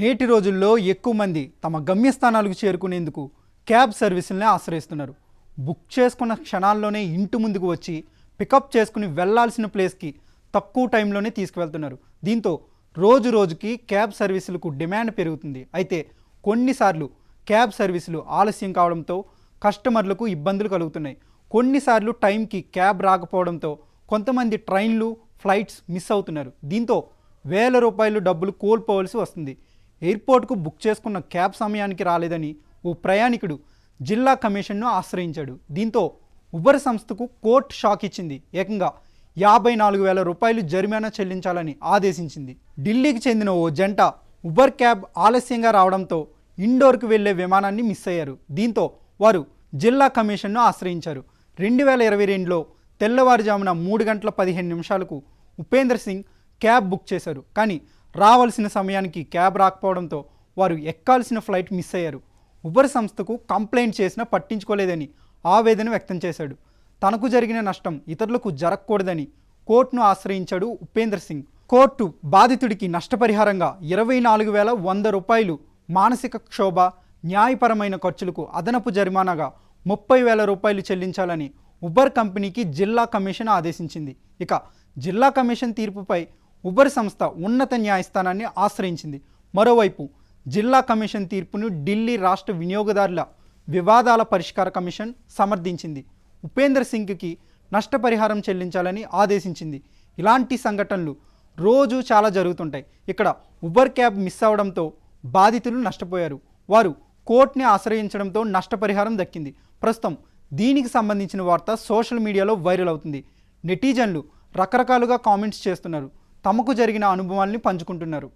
నేటి రోజుల్లో ఎక్కువ మంది తమ గమ్యస్థానాలకు చేరుకునేందుకు క్యాబ్ సర్వీసులనే ఆశ్రయిస్తున్నారు. బుక్ చేసుకున్న క్షణాల్లోనే ఇంటి ముందుకు వచ్చి పికప్ చేసుకుని వెళ్ళాల్సిన ప్లేస్కి తక్కువ టైంలోనే తీసుకువెళ్తున్నారు. దీంతో రోజు రోజుకి క్యాబ్ సర్వీసులకు డిమాండ్ పెరుగుతుంది. అయితే కొన్నిసార్లు క్యాబ్ సర్వీసులు ఆలస్యం కావడంతో కస్టమర్లకు ఇబ్బందులు కలుగుతున్నాయి. కొన్నిసార్లు టైంకి క్యాబ్ రాకపోవడంతో కొంతమంది ట్రైన్లు ఫ్లైట్స్ మిస్ అవుతున్నారు. దీంతో వేల రూపాయలు డబ్బులు కోల్పోవలసి వస్తుంది. ఎయిర్పోర్ట్కు బుక్ చేసుకున్న క్యాబ్ సమయానికి రాలేదని ఓ ప్రయాణికుడు జిల్లా కమిషన్ను ఆశ్రయించాడు. దీంతో ఉబర్ సంస్థకు కోర్టు షాక్ ఇచ్చింది. ఏకంగా యాభై నాలుగు వేల రూపాయలు జరిమానా చెల్లించాలని ఆదేశించింది. ఢిల్లీకి చెందిన ఓ జంట ఉబర్ క్యాబ్ ఆలస్యంగా రావడంతో ఇండోర్కు వెళ్ళే విమానాన్ని మిస్ అయ్యారు. దీంతో వారు జిల్లా కమిషన్ను ఆశ్రయించారు. రెండు వేల ఇరవై రెండులో తెల్లవారుజామున మూడు గంటల పదిహేను నిమిషాలకు ఉపేంద్ర సింగ్ క్యాబ్ బుక్ చేశారు. కానీ రావాల్సిన సమయానికి క్యాబ్ రాకపోవడంతో వారు ఎక్కాల్సిన ఫ్లైట్ మిస్ అయ్యారు. ఉబర్ సంస్థకు కంప్లైంట్ చేసినా పట్టించుకోలేదని ఆవేదన వ్యక్తం చేశాడు. తనకు జరిగిన నష్టం ఇతరులకు జరగకూడదని కోర్టును ఆశ్రయించాడు ఉపేంద్ర సింగ్. కోర్టు బాధితుడికి నష్టపరిహారంగా ఇరవై నాలుగు వేల వంద రూపాయలు మానసిక క్షోభ న్యాయపరమైన ఖర్చులకు అదనపు జరిమానాగా ముప్పై వేల రూపాయలు చెల్లించాలని ఉబర్ కంపెనీకి జిల్లా కమిషన్ ఆదేశించింది. ఇక జిల్లా కమిషన్ తీర్పుపై ఉబర్ సంస్థ ఉన్నత న్యాయస్థానాన్ని ఆశ్రయించింది. మరోవైపు జిల్లా కమిషన్ తీర్పును ఢిల్లీ రాష్ట్ర వినియోగదారుల వివాదాల పరిష్కార కమిషన్ సమర్థించింది. ఉపేంద్ర సింగ్కి నష్టపరిహారం చెల్లించాలని ఆదేశించింది. ఇలాంటి సంఘటనలు రోజు చాలా జరుగుతుంటాయి. ఇక్కడ ఉబర్ క్యాబ్ మిస్ అవడంతో బాధితులు నష్టపోయారు. వారు కోర్టుని ఆశ్రయించడంతో నష్టపరిహారం దక్కింది. ప్రస్తుతం దీనికి సంబంధించిన వార్త సోషల్ మీడియాలో వైరల్ అవుతుంది. నెటిజన్లు రకరకాలుగా కామెంట్స్ చేస్తున్నారు. తమకు జరిగిన అనుభవాల్ని పంచుకుంటున్నారు.